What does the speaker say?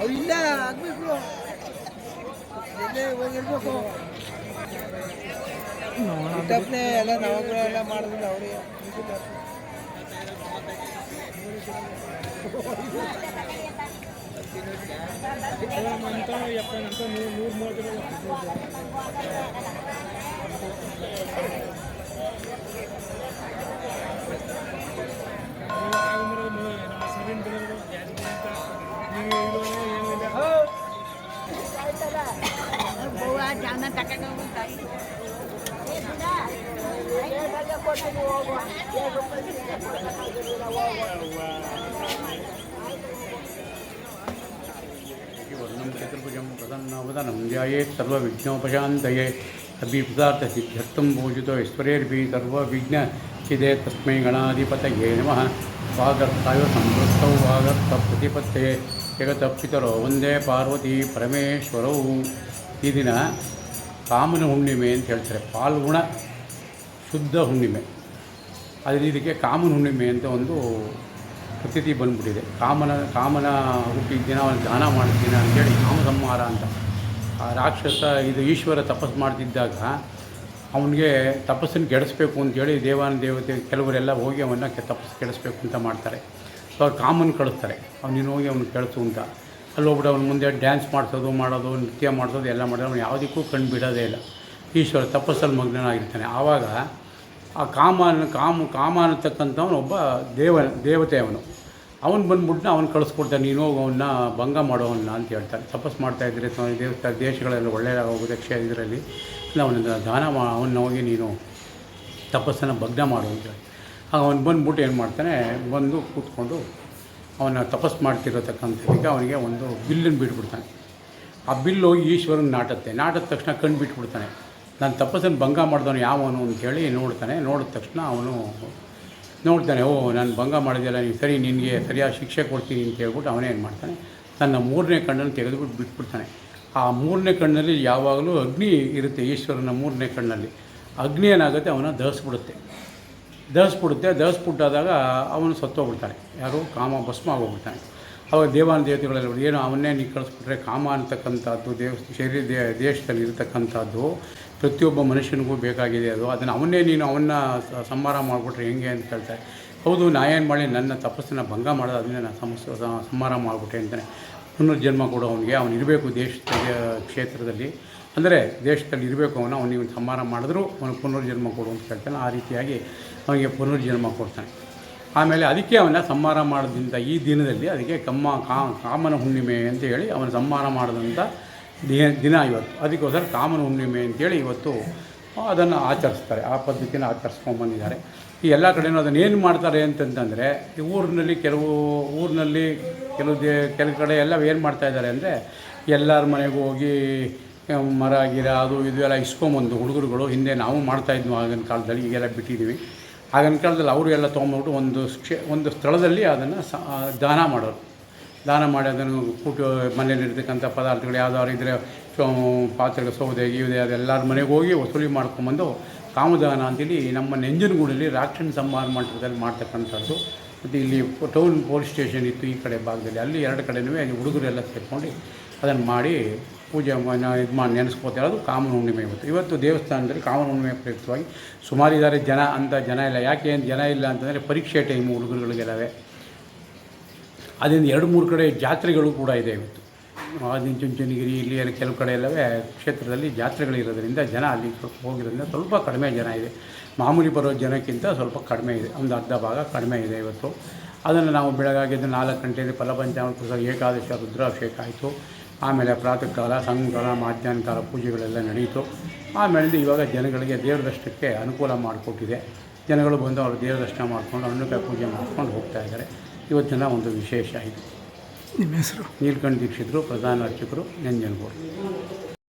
ಅವು ಇಲ್ಲ, ಆಗ್ಬೇಕು. ಎಲ್ಲೇ ಹೋಗಿರ್ಬೇಕು. ಇಟ್ಟಪ್ಪನೆ ಎಲ್ಲ ನಾವುಗಳೆಲ್ಲ ಮಾಡಿದ್ರೆ ಅವರೇ. ಅಂತ ಎಪ್ಪ ಅಂತ ನೂರು ಮೂವತ್ತು चतुर्भुजं प्रसन्नवदनं ध्यायेत् सर्वविघ्नोपशान्तये अभिप्रार्थसिद्ध्यर्थं पूजितो ईश्वरेर्भिः सर्वविघ्नचिदे तस्मै गणाधिपतये नमः वागर्थाय संवृत्तौ वागर्थप्रतिपत्तये ಜಗತಪ್ಪಿತರೋ ಒಂದೇ ಪಾರ್ವತಿ ಪರಮೇಶ್ವರವು ಈ ದಿನ ಕಾಮನ ಹುಣ್ಣಿಮೆ ಅಂತ ಹೇಳ್ತಾರೆ. ಪಾಲ್ಗುಣ, ಶುದ್ಧ ಹುಣ್ಣಿಮೆ. ಅದೇ ಇದಕ್ಕೆ ಕಾಮನ ಹುಣ್ಣಿಮೆ ಅಂತ ಒಂದು ಪ್ರತೀತಿ ಬಂದ್ಬಿಟ್ಟಿದೆ. ಕಾಮನ ಕಾಮನ ಹುಟ್ಟಿದ ದಿನ ಅವನು ದಾನ ಮಾಡ್ತೀನಿ ಅಂತೇಳಿ ಕಾಮ ಸಂಹಾರ ಅಂತ. ಆ ರಾಕ್ಷಸ ಇದು ಈಶ್ವರ ತಪಸ್ಸು ಮಾಡ್ತಿದ್ದಾಗ ಅವನಿಗೆ ತಪಸ್ಸನ್ನು ಕೆಡಿಸ್ಬೇಕು ಅಂತೇಳಿ ದೇವಾನ ದೇವತೆ ಕೆಲವರೆಲ್ಲ ಹೋಗಿ ಅವನ್ನ ತಪಸ್ಸು ಕೆಡಿಸ್ಬೇಕು ಅಂತ ಮಾಡ್ತಾರೆ. ಸೊ ಅವ್ರು ಕಾಮನ್ ಕಳಿಸ್ತಾರೆ. ಅವನಿಗೆ ಹೋಗಿ ಅವ್ನು ಕೆಳ್ತು ಅಂತ. ಅಲ್ಲಿ ಹೋಗ್ಬಿಟ್ಟು ಅವ್ನ ಮುಂದೆ ಡ್ಯಾನ್ಸ್ ಮಾಡಿಸೋದು, ಮಾಡೋದು, ನೃತ್ಯ ಮಾಡಿಸೋದು ಎಲ್ಲ ಮಾಡೋದು ಅವ್ನು ಯಾವುದಕ್ಕೂ ಕಣ್ಣು ಬಿಡೋದೇ ಇಲ್ಲ. ಈಶ್ವರ ತಪಸ್ಸಲ್ಲಿ ಮಗ್ನನಾಗಿರ್ತಾನೆ. ಆವಾಗ ಆ ಕಾಮ ಕಾಮ ಕಾಮ ಅನ್ನತಕ್ಕಂಥವನು ಒಬ್ಬ ದೇವ ದೇವತೆ ಅವನು. ಅವನು ಬಂದ್ಬಿಟ್ಟು ಅವನು ಕಳಿಸ್ಕೊಡ್ತಾನೆ, ನೀನು ಅವನ್ನ ಭಂಗ ಮಾಡೋವನ್ನ ಅಂತ ಹೇಳ್ತಾನೆ. ತಪಸ್ಸು ಮಾಡ್ತಾ ಇದ್ರೆ ದೇವಸ್ಥಾನ ದೇಶಗಳೆಲ್ಲ ಒಳ್ಳೆಯದಾಗ ಹೋಗುತ್ತೆ ಕ್ಷೇ ಇದರಲ್ಲಿ ಅವನ ದಾನ ಮಾ ಅವನ್ನ ಹೋಗಿ ನೀನು ತಪಸ್ಸನ್ನು ಭಗ್ನ ಮಾಡು ಅಂತ ಆಗ ಅವನು ಬಂದ್ಬಿಟ್ಟು ಏನು ಮಾಡ್ತಾನೆ, ಬಂದು ಕೂತ್ಕೊಂಡು ಅವನ ತಪಸ್ ಮಾಡ್ತಿರತಕ್ಕಂಥದ್ದಕ್ಕೆ ಅವನಿಗೆ ಒಂದು ಬಿಲ್ಲನ್ನು ಬಿಟ್ಬಿಡ್ತಾನೆ. ಆ ಬಿಲ್ಲು ಈಶ್ವರನ ನಾಟತ್ತೆ. ನಾಟದ ತಕ್ಷಣ ಕಣ್ಣು ಬಿಟ್ಬಿಡ್ತಾನೆ ನಾನು ತಪಸ್ಸನ್ನು ಭಂಗ ಮಾಡಿದವನು ಯಾವನು ಅಂತೇಳಿ ನೋಡ್ತಾನೆ. ನೋಡಿದ ತಕ್ಷಣ ಅವನು ನೋಡ್ತಾನೆ ಓ ನಾನು ಭಂಗ ಮಾಡಿದೆಲ್ಲ ನೀವು ಸರಿ, ನಿನಗೆ ಸರಿಯಾದ ಶಿಕ್ಷೆ ಕೊಡ್ತೀನಿ ಅಂತ ಹೇಳ್ಬಿಟ್ಟು ಅವನೇ ಏನು ಮಾಡ್ತಾನೆ, ತನ್ನ ಮೂರನೇ ಕಣ್ಣನ್ನು ತೆಗೆದುಬಿಟ್ಟು ಬಿಟ್ಬಿಡ್ತಾನೆ. ಆ ಮೂರನೇ ಕಣ್ಣಲ್ಲಿ ಯಾವಾಗಲೂ ಅಗ್ನಿ ಇರುತ್ತೆ ಈಶ್ವರನ ಮೂರನೇ ಕಣ್ಣಲ್ಲಿ. ಅಗ್ನಿ ಏನಾಗುತ್ತೆ? ಅವನ ದಹಿಸ್ಬಿಡುತ್ತೆ ದಹಿಸ್ಬಿಡುತ್ತೆ ದಹಿಸ್ಬಿಟ್ಟಾದಾಗ ಅವನು ಸತ್ತೋಗ್ಬಿಡ್ತಾನೆ. ಯಾರು ಕಾಮ ಭಸ್ಮ ಆಗೋಗ್ಬಿಡ್ತಾನೆ. ಅವಾಗ ದೇವಾನ ದೇವತೆಗಳೆಲ್ಲ ಏನು ಅವನ್ನೇ ನೀವು ಕಳಿಸ್ಬಿಟ್ರೆ ಕಾಮ ಅಂತಕ್ಕಂಥದ್ದು, ದೇವ ಶರೀರ ದೇ, ದೇಶದಲ್ಲಿ ಇರತಕ್ಕಂಥದ್ದು, ಪ್ರತಿಯೊಬ್ಬ ಮನುಷ್ಯನಿಗೂ ಬೇಕಾಗಿದೆ ಅದು. ಅದನ್ನು ಅವನ್ನೇ ನೀನು ಅವನ್ನ ಸಂಹಾರ ಮಾಡಿಬಿಟ್ರೆ ಹೆಂಗೆ ಅಂತ ಹೇಳ್ತಾರೆ. ಹೌದು, ನಾ ಏನು ಮಾಡಿ ನನ್ನ ತಪಸ್ಸನ್ನು ಭಂಗ ಮಾಡೋದು ಅದನ್ನೇ ನಾನು ಸಮಸ್ ಸಂಹಾರ ಮಾಡಿಬಿಟ್ಟೆ ಅಂತಾನೆ. ಪುನರ್ಜನ್ಮ ಕೊಡು ಅವನಿಗೆ. ಅವನು ಇರಬೇಕು ದೇಶದ ಕ್ಷೇತ್ರದಲ್ಲಿ. ಅಂದರೆ ದೇಶದಲ್ಲಿ ಇರಬೇಕು ಅವನು ಅವನಿಗೆ ಸಂಹಾರ ಮಾಡಿದ್ರು ಅವನು ಪುನರ್ಜನ್ಮ ಕೊಡು ಅಂತ ಕೇಳ್ತಾನೆ ಆ ರೀತಿಯಾಗಿ ಅವನಿಗೆ ಪುನರ್ಜನ್ಮ ಕೊಡ್ತಾನೆ. ಆಮೇಲೆ ಅದಕ್ಕೆ ಅವನ ಸಂಹಾರ ಮಾಡೋದ್ರಿಂದ ಈ ದಿನದಲ್ಲಿ ಅದಕ್ಕೆ ಕಮ್ಮ ಕಾಮನ ಹುಣ್ಣಿಮೆ ಅಂತ ಹೇಳಿ ಅವನ ಸಂಹಾರ ಮಾಡಿದಂಥ ದಿನ ದಿನ ಇವತ್ತು. ಅದಕ್ಕೋಸ್ಕರ ಕಾಮನ ಹುಣ್ಣಿಮೆ ಅಂತೇಳಿ ಇವತ್ತು ಅದನ್ನು ಆಚರಿಸ್ತಾರೆ. ಆ ಪದ್ಧತಿನ ಆಚರಿಸ್ಕೊಂಡು ಬಂದಿದ್ದಾರೆ. ಈ ಎಲ್ಲ ಕಡೆಯೂ ಅದನ್ನು ಏನು ಮಾಡ್ತಾರೆ ಅಂತಂತಂದರೆ, ಈ ಊರಿನಲ್ಲಿ ಕೆಲವು ಊರಿನಲ್ಲಿ ಕೆಲವು ದೇ, ಕೆಲವು ಕಡೆ ಎಲ್ಲ ಏನು ಮಾಡ್ತಾಯಿದ್ದಾರೆ ಅಂದರೆ, ಎಲ್ಲರ ಮನೆಗೆ ಹೋಗಿ ಮರ ಗಿರ ಅದು ಇದು ಎಲ್ಲ ಇಸ್ಕೊಂಬಂದು ಹುಡುಗರುಗಳು ಹಿಂದೆ ನಾವು ಮಾಡ್ತಾಯಿದ್ವು ಆಗಿನ ಕಾಲದಲ್ಲಿ, ಈಗೆಲ್ಲ ಬಿಟ್ಟಿದ್ದೀವಿ. ಆಗಿನ ಕಾಲದಲ್ಲಿ ಅವರು ಎಲ್ಲ ತೊಗೊಂಬಿಟ್ಟು ಒಂದು ಕ್ಷೇ, ಒಂದು ಸ್ಥಳದಲ್ಲಿ ಅದನ್ನು ಸ ದಾನ ಮಾಡೋರು. ದಾನ ಮಾಡಿ ಅದನ್ನು ಕೂಟು ಮನೇಲಿರ್ತಕ್ಕಂಥ ಪದಾರ್ಥಗಳು ಯಾವ್ದಾದ್ರು ಇದ್ದರೆ ಪಾತ್ರೆಗಳು, ಸೌದೆ ಗೀದೆ ಅದೆಲ್ಲರ ಮನೆಗೆ ಹೋಗಿ ವಸೂಲಿ ಮಾಡ್ಕೊಂಬಂದು ಕಾಮದಾನ ಅಂತೇಳಿ ನಮ್ಮ ನೆಂಜನಗೂಡಲ್ಲಿ ರಾಕ್ಷಣ ಸಂಹಾರ ಮಂಟಪದಲ್ಲಿ ಮಾಡ್ತಕ್ಕಂಥದ್ದು. ಮತ್ತು ಇಲ್ಲಿ ಟೌನ್ ಪೊಲೀಸ್ ಸ್ಟೇಷನ್ ಇತ್ತು ಈ ಕಡೆ ಭಾಗದಲ್ಲಿ. ಅಲ್ಲಿ ಎರಡು ಕಡೆನೂ ಅಲ್ಲಿ ಹುಡುಗರೆಲ್ಲ ಸೇರಿಕೊಂಡು ಅದನ್ನು ಮಾಡಿ ಪೂಜೆ ಇದು ಮಾಡಿ ನೆನೆಸ್ಕೋತಾರೆ ಅದು ಕಾಮನ ಹುಣ್ಣಿಮೆ ಇವತ್ತು. ಇವತ್ತು ದೇವಸ್ಥಾನದಲ್ಲಿ ಕಾಮನ ಹುಣ್ಣಿಮೆ ಪ್ರಯುಕ್ತವಾಗಿ ಸುಮಾರು ಇದ್ದಾರೆ ಜನ ಅಂತ ಜನ ಇಲ್ಲ. ಯಾಕೆ ಏನು ಜನ ಇಲ್ಲ ಅಂತಂದರೆ ಪರೀಕ್ಷೆ ಟೈಮು ಹುಡುಗರುಗಳಿಗೆಲ್ಲವೆ. ಅದರಿಂದ ಎರಡು ಮೂರು ಕಡೆ ಜಾತ್ರೆಗಳು ಕೂಡ ಇದೆ ಇವತ್ತು. ಆದಿಚುಂಚನಗಿರಿ ಇಲ್ಲಿ ಎಲ್ಲ ಕೆಲವು ಕಡೆ ಎಲ್ಲವೇ ಕ್ಷೇತ್ರದಲ್ಲಿ ಜಾತ್ರೆಗಳಿರೋದ್ರಿಂದ ಜನ ಅಲ್ಲಿ ಸ್ವಲ್ಪ ಹೋಗಿರೋದ್ರಿಂದ ಸ್ವಲ್ಪ ಕಡಿಮೆ ಜನ ಇದೆ. ಮಾಮೂಲಿ ಬರೋ ಜನಕ್ಕಿಂತ ಸ್ವಲ್ಪ ಕಡಿಮೆ ಇದೆ. ಒಂದು ಅರ್ಧ ಭಾಗ ಕಡಿಮೆ ಇದೆ ಇವತ್ತು. ಅದನ್ನು ನಾವು ಬೆಳಗಾಗಿದ್ದು ನಾಲ್ಕು ಗಂಟೆಯಲ್ಲಿ ಫಲಪಂಚಾಮೃತ ಏಕಾದಶಿ, ರುದ್ರಾಭಿಷೇಕ ಆಯಿತು. ಆಮೇಲೆ ಪ್ರಾತಃ ಕಾಲ ಸಾಯಂಕಾಲ ಮಾಧ್ಯಾಹ್ನ ಕಾಲ ಪೂಜೆಗಳೆಲ್ಲ ನಡೆಯಿತು ಆಮೇಲೆ ಇವಾಗ ಜನಗಳಿಗೆ ದೇವ್ರ ದರ್ಶನಕ್ಕೆ ಅನುಕೂಲ ಮಾಡಿಕೊಟ್ಟಿದೆ. ಜನಗಳು ಬಂದು ಅವರು ದೇವ್ರ ದರ್ಶನ ಮಾಡಿಕೊಂಡು ಹಣ್ಣುಕಾಯಿ ಪೂಜೆ ಮಾಡ್ಕೊಂಡು ಹೋಗ್ತಾ ಇದ್ದಾರೆ. ಇವತ್ತಿನ ಒಂದು ವಿಶೇಷ ಇದು. ನಿಮ್ಮ ಹೆಸರು? ನೀಲ್ಕಂಠ ದೀಕ್ಷಿತರು ಪ್ರಧಾನ ಅರ್ಚಕರು ನಂಜನಗೂಡು.